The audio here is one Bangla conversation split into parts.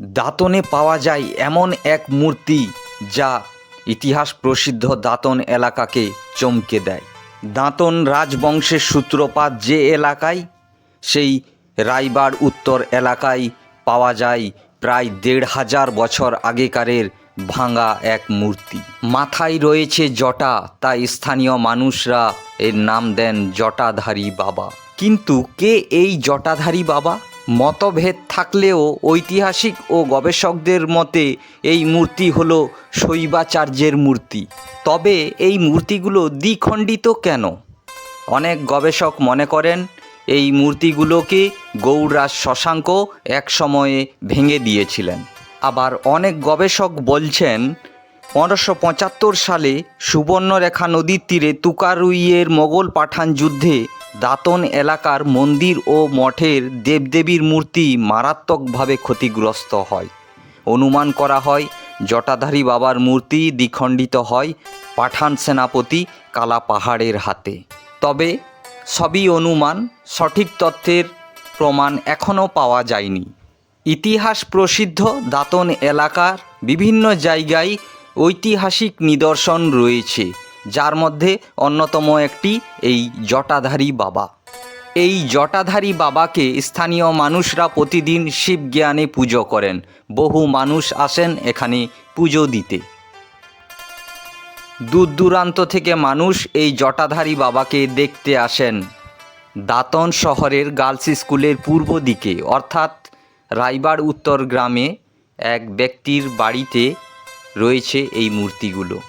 দাঁতনে পাওয়া যায় এমন এক মূর্তি যা ইতিহাস প্রসিদ্ধ দাঁতন এলাকাকে চমকে দেয়। দাঁতন রাজবংশের সূত্রপাত যে এলাকায়, সেই রায়বার উত্তর এলাকায় পাওয়া যায় প্রায় দেড় হাজার বছর আগেকারের ভাঙা এক মূর্তি। মাথায় রয়েছে জটা, তাই স্থানীয় মানুষরা এর নাম দেন জটাধারী বাবা। কিন্তু কে এই জটাধারী বাবা? মতভেদ থাকলেও ঐতিহাসিক ও গবেষকদের মতে এই মূর্তি হলো শৈবাচার্যের মূর্তি। তবে এই মূর্তিগুলো দ্বিখণ্ডিত কেন? অনেক গবেষক মনে করেন, এই মূর্তিগুলোকে গৌড়রাজ শশাঙ্ক এক সময়ে ভেঙে দিয়েছিলেন। আবার অনেক গবেষক বলছেন, পনেরোশো পঁচাত্তর সালে সুবর্ণরেখা নদীর তীরে তুকারুইয়ের মোগল পাঠান যুদ্ধে দাতন এলাকার মন্দির ও মঠের দেবদেবীর মূর্তি মারাত্মকভাবে ক্ষতিগ্রস্ত হয়। অনুমান করা হয়, জটাধারী বাবার মূর্তি দ্বিখণ্ডিত হয় পাঠান সেনাপতি কালা পাহাড়ের হাতে। তবে সবই অনুমান, সঠিক তথ্যের প্রমাণ এখনও পাওয়া যায়নি। ইতিহাস প্রসিদ্ধ দাতন এলাকার বিভিন্ন জায়গায় ঐতিহাসিক নিদর্শন রয়েছে। যার মধ্যে অন্যতম একটি এই জটাধারী বাবা। এই জটাধারী বাবাকে স্থানীয় মানুষরা প্রতিদিন শিব জ্ঞানে পুজো করেন। বহু মানুষ আসেন এখানে পুজো দিতে। দূর দূরান্ত থেকে মানুষ এই জটাধারী বাবাকে দেখতে আসেন। দাতন শহরের গার্লস স্কুলের পূর্ব দিকে, অর্থাৎ রায়বার উত্তর গ্রামে এক ব্যক্তির বাড়িতে রয়েছে এই মূর্তিগুলো।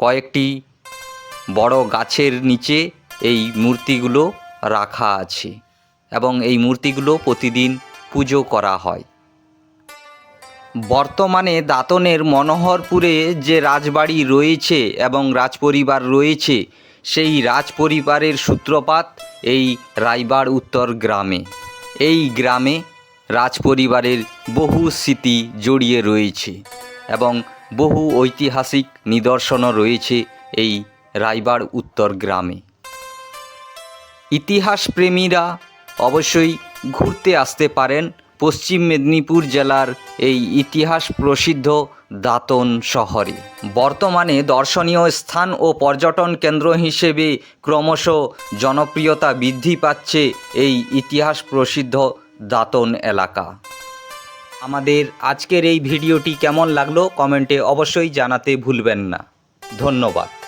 কয়েকটি বড় গাছের নিচে এই মূর্তিগুলো রাখা আছে এবং এই মূর্তিগুলো প্রতিদিন পুজো করা হয়। বর্তমানে দাতনের মনোহরপুরে যে রাজবাড়ি রয়েছে এবং রাজপরিবার রয়েছে, সেই রাজপরিবারের সূত্রপাত এই রায়বার উত্তর গ্রামে। এই গ্রামে রাজপরিবারের বহু স্মৃতি জড়িয়ে রয়েছে এবং বহু ঐতিহাসিক নিদর্শনও রয়েছে এই রায়বার উত্তর গ্রামে। ইতিহাস প্রেমীরা অবশ্যই ঘুরতে আসতে পারেন পশ্চিম মেদিনীপুর জেলার এই ইতিহাস প্রসিদ্ধ দাতন শহরে। বর্তমানে দর্শনীয় স্থান ও পর্যটন কেন্দ্র হিসেবে ক্রমশ জনপ্রিয়তা বৃদ্ধি পাচ্ছে এই ইতিহাস প্রসিদ্ধ দাতন এলাকা। আমাদের আজকের এই ভিডিওটি কেমন লাগল কমেন্টে অবশ্যই জানাতে ভুলবেন না। ধন্যবাদ।